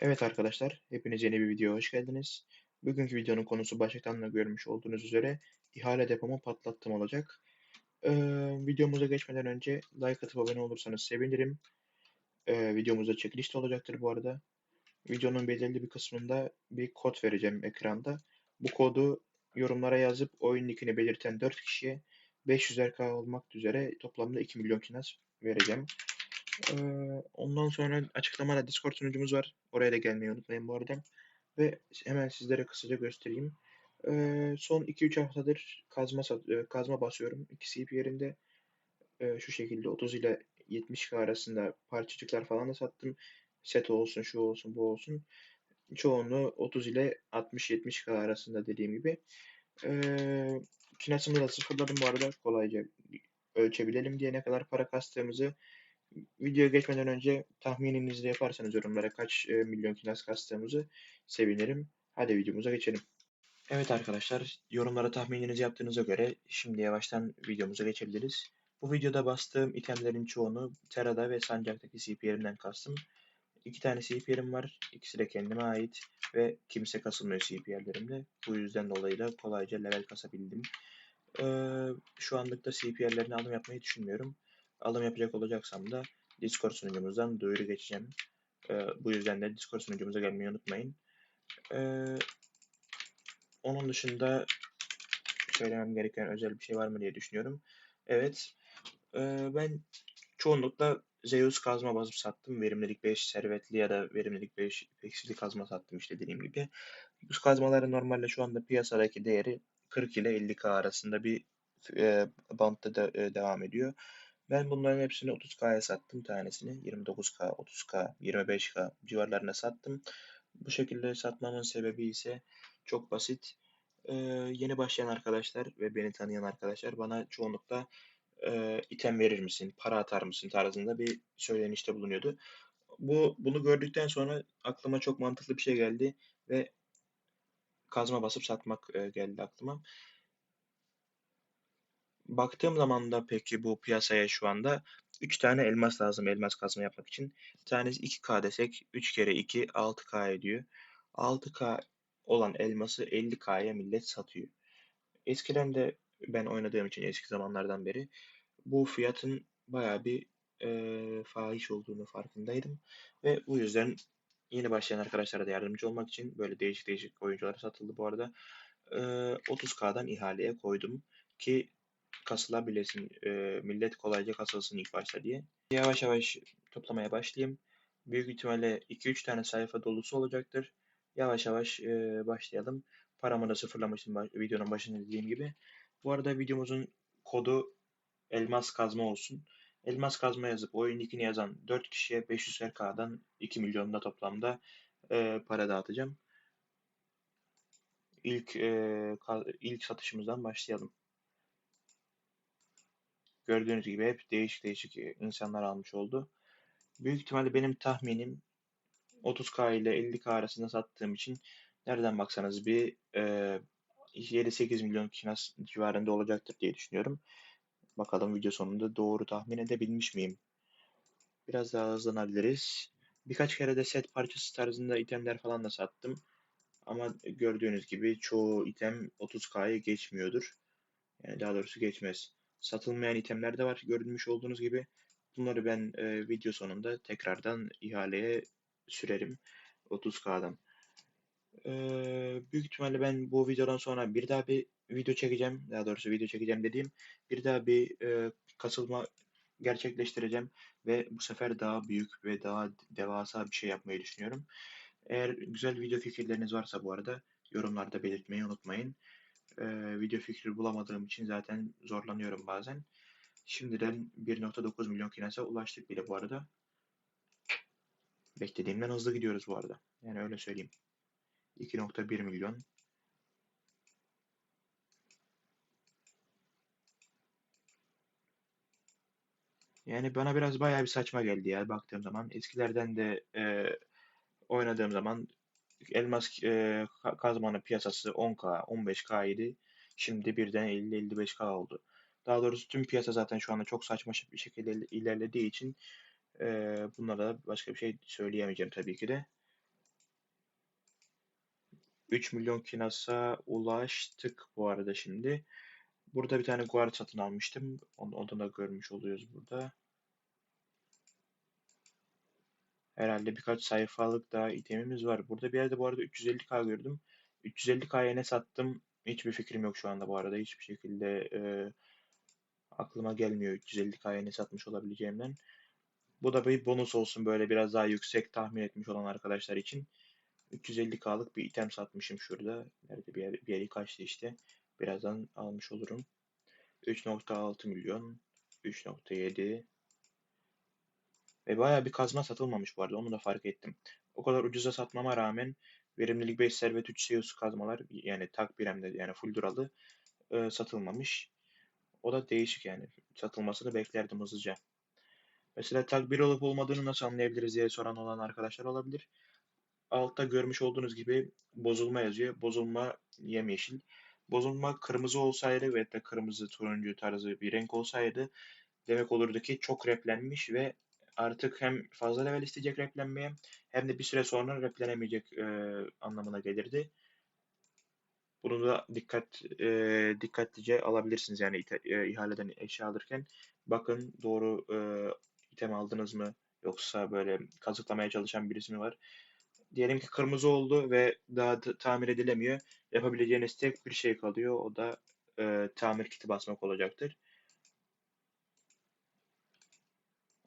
Evet arkadaşlar, hepiniz yeni bir videoya hoş geldiniz. Bugünkü videonun konusu başlıktan da görmüş olduğunuz üzere ihale depomu patlattım olacak. Ee, videomuza geçmeden önce like atıp abone olursanız sevinirim. Ee, videomuzda çekiliş olacaktır bu arada. Videonun belirli bir kısmında bir kod vereceğim ekranda. Bu kodu yorumlara yazıp oyun nickini belirten 4 kişiye 500 RK olmak üzere toplamda 2 milyon kinas vereceğim. Ondan sonra açıklamada Discord sunucumuz var. Oraya da gelmeyi unutmayın bu arada. Ve hemen sizlere kısaca göstereyim. Son 2-3 haftadır kazma kazma basıyorum. İki CP yerinde şu şekilde 30 ile 70k arasında parçacıklar falan da sattım. Set olsun, şu olsun, bu olsun. Çoğunluğu 30 ile 60-70k arasında dediğim gibi. Ee, kinasımı da sıfırladım bu arada. Kolayca ölçebilelim diye ne kadar para kastığımızı videoya geçmeden önce tahmininizi de yaparsanız yorumlara kaç e, milyon kinas kastığımızı sevinirim. Hadi videomuza geçelim. Evet arkadaşlar, yorumlara tahmininizi yaptığınıza göre şimdi yavaştan videomuza geçebiliriz. Bu videoda bastığım itemlerin çoğunu Terra'da ve Sancak'taki CP'lerimden kastım. İki tane CP'lerim var. İkisi de kendime ait ve kimse kasılmıyor CP'lerimde. Bu yüzden dolayı da kolayca level kasabildim. Ee, şu anlıkta CP'lerini alım yapmayı düşünmüyorum. Alım yapacak olacaksam da Discord sunucumuzdan duyuru geçeceğim. Ee, bu yüzden de Discord sunucumuza gelmeyi unutmayın. Ee, onun dışında söylemem gereken özel bir şey var mı diye düşünüyorum. Evet. Ee, ben çoğunlukla Zeus kazma basıp sattım. Verimlilik 5 servetli ya da verimlilik 5 ipeksili kazma sattım işte dediğim gibi. Bu kazmaların normalde şu anda piyasadaki değeri 40 ile 50k arasında bir e, bantta da, e, devam ediyor. Ben bunların hepsini 30K'ya sattım tanesini. 29K, 30K, 25K civarlarına sattım. Bu şekilde satmamın sebebi ise çok basit. Ee, yeni başlayan arkadaşlar ve beni tanıyan arkadaşlar bana çoğunlukla e, item verir misin, para atar mısın tarzında bir söylenişte bulunuyordu. Bu bunu gördükten sonra aklıma çok mantıklı bir şey geldi ve kazma basıp satmak e, geldi aklıma. Baktığım zaman da peki bu piyasaya şu anda 3 tane elmas lazım elmas kazma yapmak için. Bir tanesi 2K desek 3 kere 2 6K ediyor. 6K olan elması 50K'ya millet satıyor. Eskiden de ben oynadığım için eski zamanlardan beri bu fiyatın baya bir e, fahiş olduğunu farkındaydım. Ve bu yüzden yeni başlayan arkadaşlara da yardımcı olmak için böyle değişik değişik oyunculara satıldı bu arada. E, 30K'dan ihaleye koydum ki kasılabilesin, e, millet kolayca kasılsın ilk başta diye. Yavaş yavaş toplamaya başlayayım. Büyük ihtimalle 2-3 tane sayfa dolusu olacaktır. Yavaş yavaş e, başlayalım. Paramı da sıfırlamıştım videonun başında dediğim gibi. Bu arada videomuzun kodu elmas kazma olsun. Elmas kazma yazıp oyun linkini yazan 4 kişiye 500 RK'dan 2 milyonda toplamda e, para dağıtacağım. İlk e, ilk satışımızdan başlayalım. Gördüğünüz gibi hep değişik değişik insanlar almış oldu. Büyük ihtimalle benim tahminim 30k ile 50k arasında sattığım için nereden baksanız bir e, 7-8 milyon kinas civarında olacaktır diye düşünüyorum. Bakalım video sonunda doğru tahmin edebilmiş miyim? Biraz daha hızlanabiliriz. Birkaç kere de set parçası tarzında itemler falan da sattım. Ama gördüğünüz gibi çoğu item 30k'yı geçmiyordur. Yani daha doğrusu geçmez satılmayan itemler de var görülmüş olduğunuz gibi. Bunları ben e, video sonunda tekrardan ihaleye sürerim 30K'dan. E, büyük ihtimalle ben bu videodan sonra bir daha bir video çekeceğim. Daha doğrusu video çekeceğim dediğim bir daha bir e, kasılma gerçekleştireceğim ve bu sefer daha büyük ve daha devasa bir şey yapmayı düşünüyorum. Eğer güzel video fikirleriniz varsa bu arada yorumlarda belirtmeyi unutmayın e, video fikri bulamadığım için zaten zorlanıyorum bazen. Şimdiden 1.9 milyon kinese ulaştık bile bu arada. Beklediğimden hızlı gidiyoruz bu arada. Yani öyle söyleyeyim. 2.1 milyon. Yani bana biraz bayağı bir saçma geldi ya baktığım zaman. Eskilerden de e, oynadığım zaman elmas e, kazmanın piyasası 10k, 15k idi. Şimdi birden 50-55k oldu. Daha doğrusu tüm piyasa zaten şu anda çok saçma bir şekilde ilerlediği için e, bunlara başka bir şey söyleyemeyeceğim tabii ki de. 3 milyon kinasa ulaştık bu arada şimdi. Burada bir tane guard satın almıştım. Onu, onu da görmüş oluyoruz burada. Herhalde birkaç sayfalık daha itemimiz var. Burada bir yerde bu arada 350k gördüm. 350k'ya ne sattım hiçbir fikrim yok şu anda bu arada. Hiçbir şekilde e, aklıma gelmiyor 350k'ya ne satmış olabileceğimden. Bu da bir bonus olsun böyle biraz daha yüksek tahmin etmiş olan arkadaşlar için. 350k'lık bir item satmışım şurada. Nerede bir, yer, bir yeri kaçtı işte. Birazdan almış olurum. 3.6 milyon. 3.7 ve bayağı bir kazma satılmamış bu arada. Onu da fark ettim. O kadar ucuza satmama rağmen verimlilik 5 servet 3 Zeus kazmalar yani tak biremde yani full duralı e, satılmamış. O da değişik yani. Satılmasını beklerdim hızlıca. Mesela 1 olup olmadığını nasıl anlayabiliriz diye soran olan arkadaşlar olabilir. Altta görmüş olduğunuz gibi bozulma yazıyor. Bozulma yemyeşil. Bozulma kırmızı olsaydı ve de kırmızı turuncu tarzı bir renk olsaydı demek olurdu ki çok replenmiş ve artık hem fazla level isteyecek replenmeye hem de bir süre sonra replenemeyecek e, anlamına gelirdi. Bunu da dikkat e, dikkatlice alabilirsiniz yani ite, e, ihaleden eşya alırken. Bakın doğru e, item aldınız mı yoksa böyle kazıklamaya çalışan birisi mi var? Diyelim ki kırmızı oldu ve daha tamir edilemiyor. Yapabileceğiniz tek bir şey kalıyor. O da e, tamir kiti basmak olacaktır.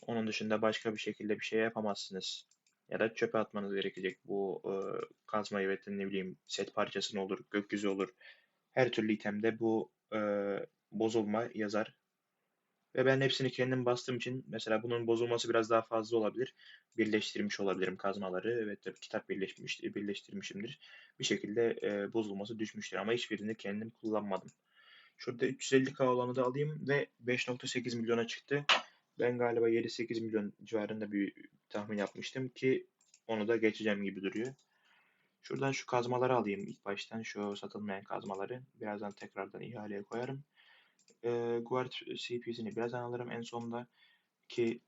Onun dışında başka bir şekilde bir şey yapamazsınız. Ya da çöpe atmanız gerekecek bu e, kazmayı ve ne bileyim set parçasını olur, gökyüzü olur. Her türlü itemde bu e, bozulma yazar. Ve ben hepsini kendim bastığım için mesela bunun bozulması biraz daha fazla olabilir. Birleştirmiş olabilirim kazmaları. Evet tabii kitap birleşmiş, birleştirmişimdir. Bir şekilde e, bozulması düşmüştür ama hiçbirini kendim kullanmadım. Şurada 350k olanı da alayım ve 5.8 milyona çıktı. Ben galiba 7-8 milyon civarında bir tahmin yapmıştım ki onu da geçeceğim gibi duruyor. Şuradan şu kazmaları alayım ilk baştan şu satılmayan kazmaları. Birazdan tekrardan ihaleye koyarım. Ee, Guard CP'sini birazdan alırım en sonunda ki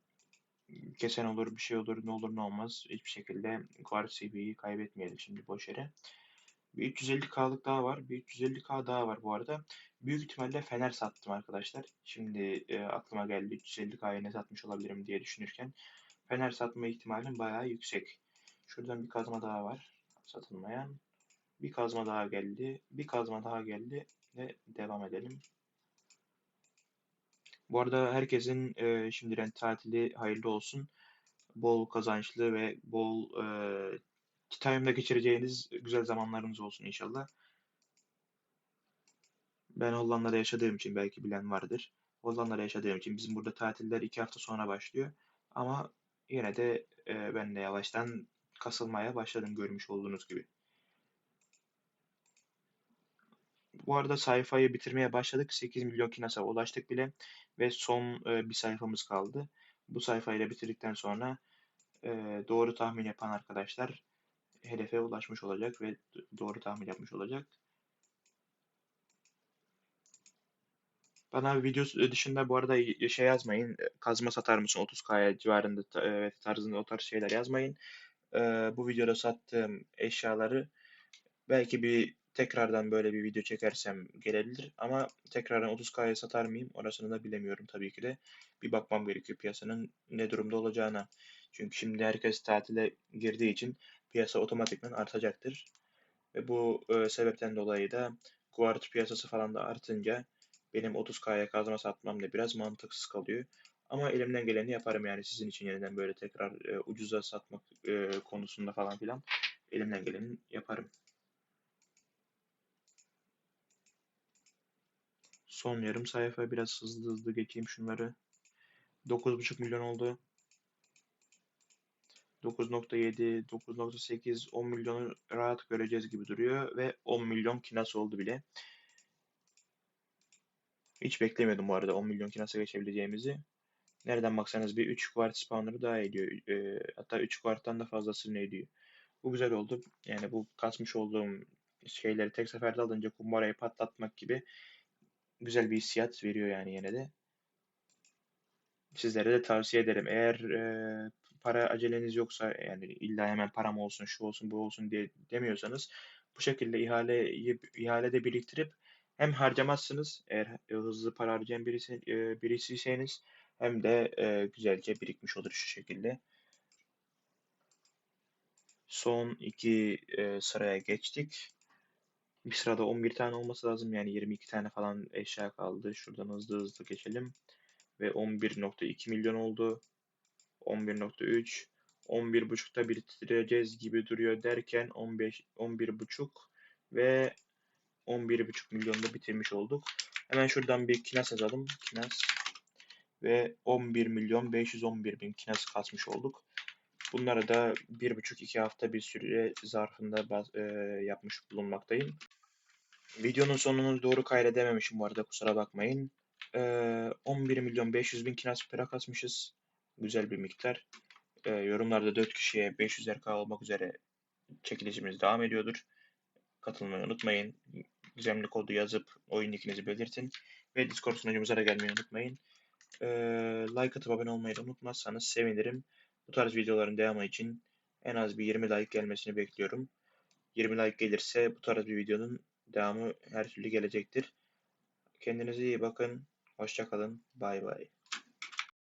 kesen olur bir şey olur ne olur ne olmaz hiçbir şekilde Guard CP'yi kaybetmeyelim şimdi boş yere. Bir 350K'lık daha var. Bir 350K daha var bu arada. Büyük ihtimalle Fener sattım arkadaşlar. Şimdi e, aklıma geldi 350K'ya ne satmış olabilirim diye düşünürken. Fener satma ihtimalim bayağı yüksek. Şuradan bir kazma daha var. Satılmayan. Bir kazma daha geldi. Bir kazma daha geldi. Ve devam edelim. Bu arada herkesin e, şimdiden tatili hayırlı olsun. Bol kazançlı ve bol e, Titanium'da geçireceğiniz güzel zamanlarınız olsun inşallah. Ben Hollanda'da yaşadığım için belki bilen vardır. Hollanda'da yaşadığım için bizim burada tatiller iki hafta sonra başlıyor. Ama yine de e, ben de yavaştan kasılmaya başladım görmüş olduğunuz gibi. Bu arada sayfayı bitirmeye başladık. 8 milyon kinasa ulaştık bile ve son e, bir sayfamız kaldı. Bu sayfayı da bitirdikten sonra e, doğru tahmin yapan arkadaşlar hedefe ulaşmış olacak ve doğru tahmin yapmış olacak. Bana video dışında bu arada şey yazmayın. Kazma satar mısın 30K'ya civarında tarzında o tarz şeyler yazmayın. Ee, bu videoda sattığım eşyaları belki bir tekrardan böyle bir video çekersem gelebilir ama tekrardan 30K'ya satar mıyım orasını da bilemiyorum tabii ki de. Bir bakmam gerekiyor piyasanın ne durumda olacağına. Çünkü şimdi herkes tatile girdiği için piyasa otomatikman artacaktır. Ve bu e, sebepten dolayı da Guard piyasası falan da artınca benim 30K'ya kazma satmam da biraz mantıksız kalıyor. Ama elimden geleni yaparım yani sizin için yeniden böyle tekrar e, ucuza satmak e, konusunda falan filan elimden geleni yaparım. Son yarım sayfa biraz hızlı hızlı geçeyim şunları. 9,5 milyon oldu. 9.7, 9.8, 10 milyonu rahat göreceğiz gibi duruyor ve 10 milyon kinas oldu bile. Hiç beklemiyordum bu arada 10 milyon kinasa geçebileceğimizi. Nereden baksanız bir 3 kvart spawner'ı daha ediyor. E, hatta 3 kvarttan da fazlasını ediyor. Bu güzel oldu. Yani bu kasmış olduğum şeyleri tek seferde alınca kumbarayı patlatmak gibi güzel bir hissiyat veriyor yani yine de. Sizlere de tavsiye ederim. Eğer e, para aceleniz yoksa yani illa hemen param olsun, şu olsun, bu olsun diye demiyorsanız Bu şekilde ihaleyi ihalede biriktirip hem harcamazsınız eğer hızlı para harcayan birisi, e, birisiyseniz hem de e, güzelce birikmiş olur şu şekilde. Son iki e, sıraya geçtik. Bir sırada 11 tane olması lazım. Yani 22 tane falan eşya kaldı. Şuradan hızlı hızlı geçelim. Ve 11.2 milyon oldu. 11.3 11.5'ta bitireceğiz gibi duruyor derken 15 11.5 ve 11.5 milyonda bitirmiş olduk. Hemen şuradan bir kinas yazalım. Kinas ve 11 milyon 511 bin kinas kasmış olduk. Bunları da 1,5-2 hafta bir süre zarfında e, yapmış bulunmaktayım. Videonun sonunu doğru kaydedememişim bu arada kusura bakmayın. E, 11 milyon 500 bin kinas para kasmışız. Güzel bir miktar. E, yorumlarda 4 kişiye 500 RK olmak üzere çekilişimiz devam ediyordur. Katılmayı unutmayın. Gizemli kodu yazıp oyun linkinizi belirtin. Ve Discord sunucumuza da gelmeyi unutmayın. E, like atıp abone olmayı da unutmazsanız sevinirim. Bu tarz videoların devamı için en az bir 20 like gelmesini bekliyorum. 20 like gelirse bu tarz bir videonun devamı her türlü gelecektir. Kendinize iyi bakın. Hoşça kalın. Bay bay.